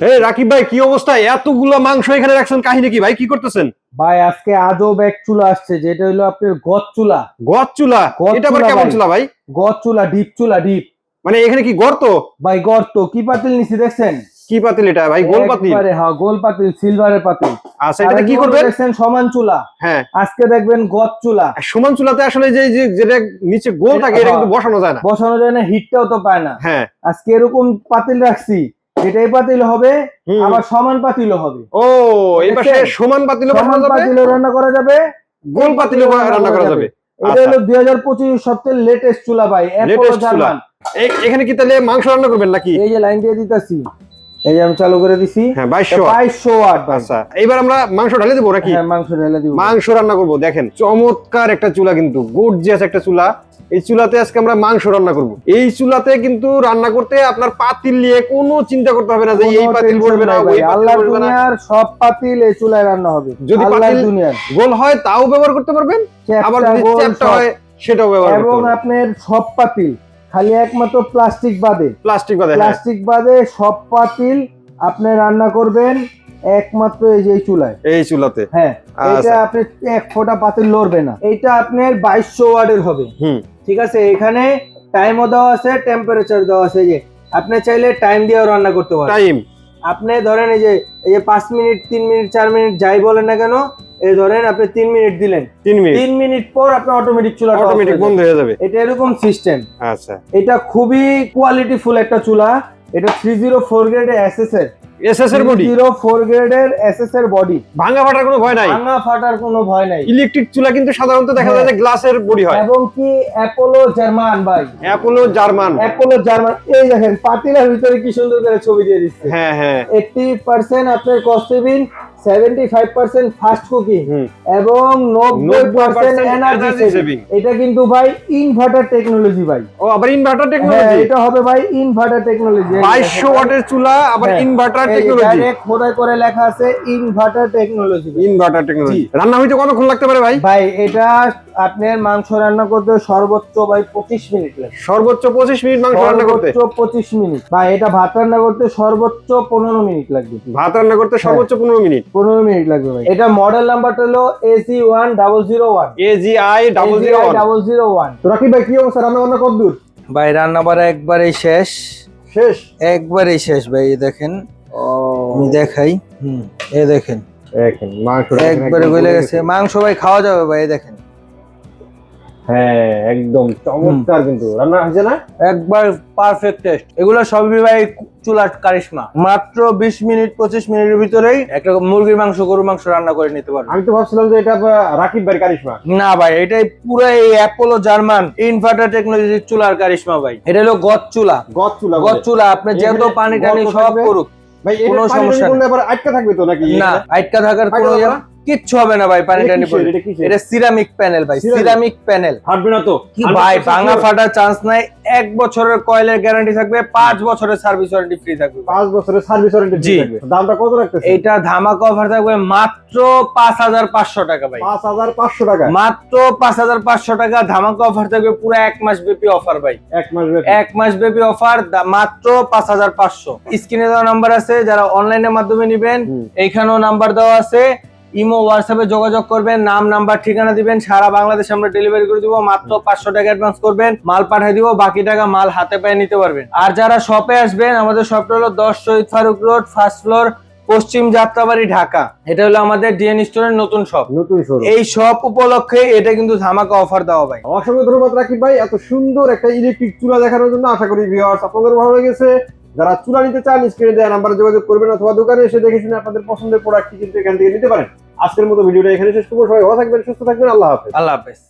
এই রাকিব ভাই কি অবস্থা? এতগুলো মাংস এখানে রাখছেন কাহিনী কি ভাই? কি করতেছেন? ভাই আজকে আজব এক চুলা আসছে যেটা হলো আপনার গদ চুলা। গদ চুলা? এটা আবার কেমন। চুলা ভাই? গদ চুলা ডিপ চুলা ডিপ। মানে এখানে কি গর্ত? ভাই গর্ত। কি পাতিল নিছি দেখছেন? কি পাতিল এটা ভাই? গোল পাতিল? একবারে, হ্যাঁ গোল পাতিল সিলভারের পাতিল। আচ্ছা আরেক কি করবেন? দেখছেন সমান চুলা। হ্যাঁ। আজকে দেখবেন গদ চুলা। সমান চুলাতে আসলে যে যে- যেটা নিচে গোল থাকে এটা কিন্তু বসানো যায় না। বসানো যায় না হিটটাও তো পায় না। হ্যাঁ। আজকে এরকম পাতিল রাখছি এটাই পাতিল হবে আবার সমান পাতিলও হবে। ও এই পাশে সমান পাতিল সমান যাবে? পাতিলও রান্না করা যাবে গোল পাতিল রান্না করা যাবে। এটা আচ্ছা। হলো দুই হাজার পঁচিশ সবচেয়ে লেটেস্ট চুলা ভাই লেটেস্ট চুলা। এখানে কি তাহলে মাংস রান্না করবেন নাকি? এই যে লাইন দিয়ে দিতেছি এই যে আমি চালু করে দিছি। হ্যাঁ বাইশশো বাইশশো ওয়াট আচ্ছা এইবার আমরা মাংস ঢালে দেবো নাকি? হ্যাঁ মাংস ঢালে দিব। মাংস রান্না করব দেখেন চমৎকার একটা চুলা কিন্তু গর্জিয়াস একটা চুলা। এই চুলাতে আজকে আমরা মাংস রান্না করব। এই চুলাতে কিন্তু রান্না করতে আপনার পাতিল নিয়ে কোনো চিন্তা করতে হবে না যে এই পাতিল পড়বে না ওই আল্লাহর দুনিয়ার সব পাতিল এই চুলায় রান্না হবে। যদি পাতিল- দুনিয়ার। গোল হয় তাও ব্যবহার করতে পারবেন। আবার যদি চ্যাপটা হয় সেটাও ব্যবহার করতে এবং আপনার সব পাতিল খালি একমাত্র প্লাস্টিক বাদে। প্লাস্টিক বাদে হ্যাঁ। প্লাস্টিক বাদে সব পাতিল আপনি রান্না করবেন একমাত্র এই যে চুলায়। এই চুলাতে। হ্যাঁ আচ্ছা। এটা আপনি এক ফোঁটা পাতিল লড়বে না। এটা আপনার বাইশশো ওয়ার্ডের হবে। হুম। ঠিক আছে এখানে টাইমও দেওয়া আছে টেম্পারেচার দেওয়া আছে যে আপনি চাইলে টাইম দিয়েও রান্না করতে পারেন। টাইম আপনি ধরেন এই যে এই যে পাঁচ মিনিট তিন মিনিট চার মিনিট যাই বলেন না কেন এই ধরেন আপনি তিন মিনিট দিলেন। তিন মিনিট। তিন মিনিট পর আপনার অটোমেটিক চুলা অটোমেটিক বন্ধ হয়ে যাবে। এটা এরকম সিস্টেম আচ্ছা। এটা খুবই কোয়ালিটিফুল একটা চুলা। এটা 304 গ্রেডের এসএসএর এসএসএর বডি 04 গ্রেডের এসএসএর বডি ভাঙা ফাটার কোনো ভয় নাই? ভাঙা ফাটার কোনো ভয় নাই। ইলেকট্রিক চুলা কিন্তু সাধারণত দেখা যায় যে হ্যাঁ। গ্লাসের বডি হয়। এবং কি অ্যাপোলো জার্মান ভাই? অ্যাপোলো জার্মান অ্যাপোলো জার্মান এই দেখেন পাতিলার ভিতরে কি সুন্দর করে ছবি দিয়ে দিচ্ছে। হ্যাঁ হ্যাঁ। 80% আপনার কস্ট 75% ফাস্ট কুকিং এবং 90% এনার্জি সেভিং এটা কিন্তু ভাই ইনভার্টার টেকনোলজি ভাই। ও আবার ইনভার্টার হ্যাঁ, টেকনোলজি এটা হবে ভাই ইনভার্টার টেকনোলজি 2200 ওয়াটের চুলা আবার ইনভার্টার টেকনোলজি ডাইরেক্ট খোদাই করে লেখা আছে ইনভার্টার টেকনোলজি ইনভার্টার টেকনোলজি রান্না হইতে কতক্ষণ লাগতে পারে ভাই? ভাই এটা আপনার মাংস রান্না করতে সর্বোচ্চ ভাই পঁচিশ মিনিট লাগে। সর্বোচ্চ পঁচিশ মিনিট মাংস রান্না করতে? পঁচিশ মিনিট। ভাই এটা ভাত রান্না করতে সর্বোচ্চ পনেরো মিনিট লাগবে ভাত রান্না করতে সর্বোচ্চ পনেরো মিনিট? পনেরো মিনিট লাগবে ভাই। এটা মডেল নাম্বারটা হলো AC one double zero one AGI double zero double zero one Rakib ভাই কি অবস্থা? রান্না বান্না কত দূর? ভাই রান্না বাড়া একবারেই শেষ। শেষ? একবারেই শেষ ভাই এই দেখেন। আমি দেখাই। হুম। এ দেখেন। দেখেন মাংস একবারে গলে গেছে। মাংস ভাই খাওয়া যাবে ভাই এই দেখেন। হ্যাঁ একদম। চমৎকার কিন্তু। রান্না হয়েছে না? একবার পারফেক্ট টেস্ট এগুলো সবই ভাই চুলার কারিশমা। মাত্র বিশ মিনিট পঁচিশ মিনিটের ভিতরেই একটা মুরগির মাংস গরুর মাংস রান্না করে নিতে পারবে। আমি তো ভাবছিলাম যে এটা রাকিব ভাই কারিশমা। না ভাই এটাই পুরো এই অ্যাপোলো জার্মান ইনভার্টার টেকনোলজির চুলার কারিশমা ভাই। এটা হলো গদ চুলা। গদ চুলা গদ চুলা আপনি যত পানি টানি সব করুক ভাই কোনো সমস্যা আটকা থাকবে তো নাকি? না আটকা থাকার কোনো কিচ্ছু হবে না ভাই পানি এটা? এটা সিরামিক প্যানেল ভাই সিরামিক প্যানেল ফাটবে না তো। কি ভাই ভাঙা ফাটার চান্স নাই এক বছরের কয়েলের গ্যারান্টি থাকবে পাঁচ বছরের সার্ভিস ওয়ারেন্টি ফ্রি থাকবে। পাঁচ বছরের সার্ভিস ওয়ারেন্টি জি। থাকবে। দামটা কত রাখতেছে? এইটা ধামাকা অফার থাকবে মাত্র পাঁচ হাজার পাঁচশো টাকা ভাই। পাঁচ হাজার পাঁচশো টাকা? মাত্র পাঁচ হাজার পাঁচশো টাকা ধামাকা অফার থাকবে পুরো এক মাস ব্যাপী অফার ভাই। এক মাস ব্যাপী। এক মাস ব্যাপী অফার মাত্র পাঁচ হাজার পাঁচশো। স্ক্রিনে দেওয়া নাম্বার আছে যারা অনলাইনের মাধ্যমে নিবেন এইখানেও নাম্বার দেওয়া আছে। ইমো হোয়াটসঅ্যাপে যোগাযোগ করবেন নাম নাম্বার ঠিকানা দিবেন সারা বাংলাদেশ আমরা ডেলিভারি করে দিব মাত্র পাঁচশো টাকা অ্যাডভান্স করবেন মাল পাঠিয়ে দিব বাকি টাকা মাল হাতে পায়ে নিতে পারবেন। আর যারা শপে আসবেন আমাদের শপটা হলো দশ Shahid Faruk road first floor পশ্চিম যাত্রাবাড়ি ঢাকা। এটা হলো আমাদের ডিএন স্টোরের নতুন শপ নতুন এই শপ উপলক্ষে এটা কিন্তু ধামাকা অফার দেওয়া ভাই। অসংখ্য ধন্যবাদ রাকিব ভাই এত সুন্দর একটা ইলেকট্রিক চুলা দেখানোর জন্য আশা করি ভিউয়ার্স আপনাদের ভালো লেগেছে। যারা চুলা নিতে চান স্ক্রিনে দেওয়া নাম্বারে যোগাযোগ করবেন অথবা দোকানে এসে দেখে শুনে আপনাদের পছন্দের প্রোডাক্টটি কিন্তু এখান থেকে নিতে পারেন। আজকের মতো ভিডিওটা এখানে শেষ করব। সবাই ভালো থাকবেন, সুস্থ থাকবেন। আল্লাহ হাফেজ। আল্লাহ হাফেজ।